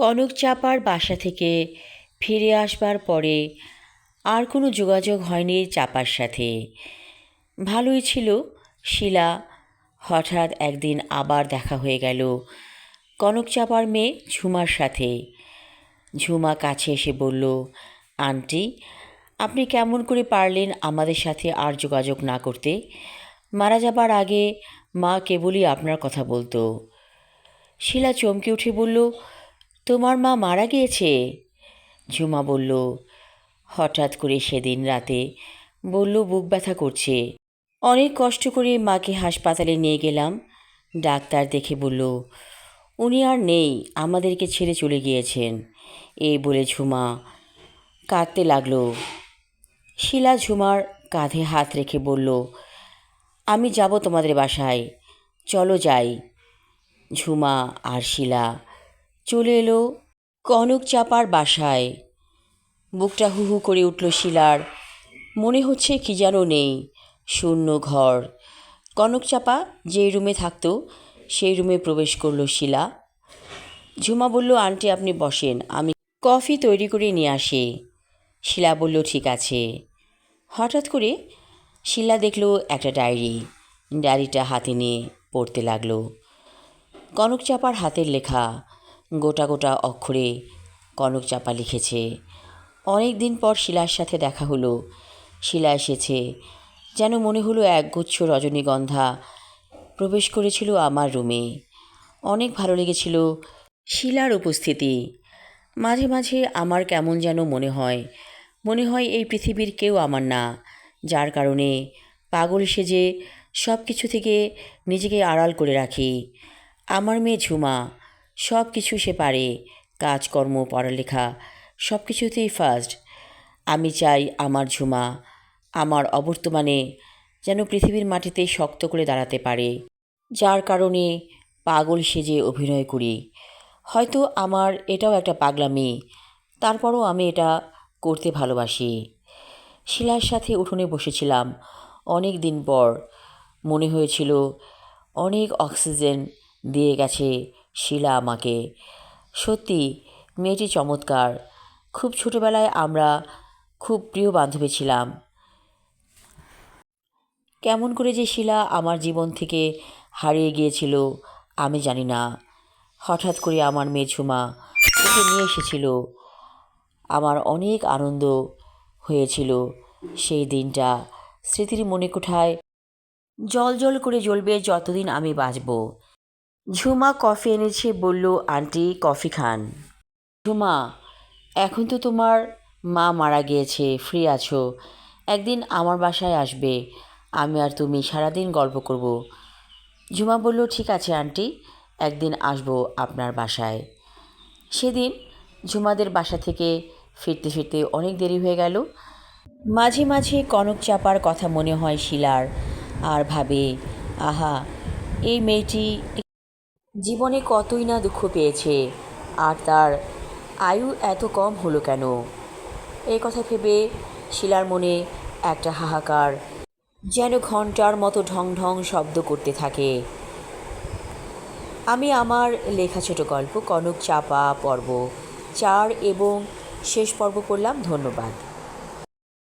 কনক চাপার বাসা থেকে ফিরে আসবার পরে আর কোনো যোগাযোগ হয়নি চাপার সাথে। ভালোই ছিল শিলা। হঠাৎ একদিন আবার দেখা হয়ে গেল কনক চাপার মেয়ে ঝুমার সাথে। ঝুমা কাছে এসে বলল, আন্টি, আপনি কেমন করে পারলেন আমাদের সাথে আর যোগাযোগ না করতে? মারা যাবার আগে মা কেবলই আপনার কথা বলতো। শিলা চমকে উঠে বলল তোমার মা মারা গিয়েছে? ঝুমা বলল, হঠাৎ করে সেদিন রাতে বলল, বুক ব্যথা করছে। অনেক কষ্ট করে মাকে হাসপাতালে নিয়ে গেলাম। ডাক্তার দেখে বলল, উনি আর নেই, আমাদেরকে ছেড়ে চলে গিয়েছেন। এই বলে ঝুমা কাঁদতে লাগল। শিলা ঝুমার কাঁধে হাত রেখে বলল, আমি যাব তোমাদের বাসায়, চলো যাই। ঝুমা আর শিলা চলে এলো কনক চাপার বাসায়। বুকটা হু হু করে উঠল শিলার। মনে হচ্ছে কি যেন নেই, শূন্য ঘর। কনক চাপা যেই রুমে থাকতো, সেই রুমে প্রবেশ করল শিলা। ঝুমা বলল, আন্টি, আপনি বসেন, আমি কফি তৈরি করে নিয়ে আসি। শিলা বলল, ঠিক আছে। হঠাৎ করে শিলা দেখল একটা ডায়েরি। ডায়েরিটা হাতে নিয়ে পড়তে লাগল। কনক চাপার হাতের লেখা গোটা গোটা অক্ষরে কনক চাপা লিখেছে। অনেক দিন পর শিলার সাথে দেখা হলো। শিলা এসেছে। যেন মনে হলো একগুচ্ছ রজনীগন্ধা প্রবেশ করেছিল আমার রুমে। অনেক ভালো লেগেছিল শিলার উপস্থিতি। মাঝে মাঝে আমার কেমন যেন মনে হয়। মনে হয় এই পৃথিবীর কেউ আমার না। যার কারণে পাগল সেজে সব কিছু থেকে নিজেকে আড়াল করে রাখি। আমার মেয়ে ঝুমা সব কিছু সে পারে, কাজকর্ম, পড়ালেখা, সব কিছুতেই ফার্স্ট আমি চাই আমার ঝুমা, আমার অবর্তমানে যেন পৃথিবীর মাটিতে শক্ত করে দাঁড়াতে পারে। যার কারণে পাগল সেজে অভিনয় করি। হয়তো আমার এটাও একটা পাগলামি, তারপরও আমি এটা করতে ভালোবাসি। শিলার সাথে উঠোনে বসেছিলাম অনেক দিন পর। মনে হয়েছিল অনেক অক্সিজেন দিয়ে গেছে শিলা আমাকে, সত্যি, মেয়েটি চমৎকার। খুব ছোটোবেলায় আমরা খুব প্রিয় বান্ধবী ছিলাম। কেমন করে যে শিলা আমার জীবন থেকে হারিয়ে গিয়েছিল, আমি জানি না। হঠাৎ করে আমার মেয়ে ঝুমা ওকে নিয়ে এসেছিল। আমার অনেক আনন্দ হয়েছিল সেই দিনটা। স্মৃতির মনে কোঠায় জল জল করে জ্বলবে, যতদিন আমি বাঁচব। ঝুমা কফি এনেছে বলল, আন্টি, কফি খান। ঝুমা, এখন তো তোমার মা মারা গিয়েছে ফ্রি আছো। একদিন আমার বাসায় আসবে, আমি আর তুমি সারাদিন গল্প করব। ঝুমা বলল, ঠিক আছে, আন্টি, একদিন আসব আপনার বাসায়। সেদিন ঝুমাদের বাসা থেকে ফিরতে ফিরতে অনেক দেরি হয়ে গেল। মাঝে মাঝে কনক চাপার কথা মনে হয় শিলার, আর ভাবে, আহা, এই মেয়েটি জীবনে কতই না দুঃখ পেয়েছে, আর তার আয়ু এত কম হলো কেন? এই কথা ভেবে শিলার মনে একটা হাহাকার যেন ঘণ্টার মতো ঢং ঢং শব্দ করতে থাকে। আমি আমার লেখা ছোট গল্প কনক চাপা পর্ব, চার এবং শেষ পর্ব পড়লাম, ধন্যবাদ।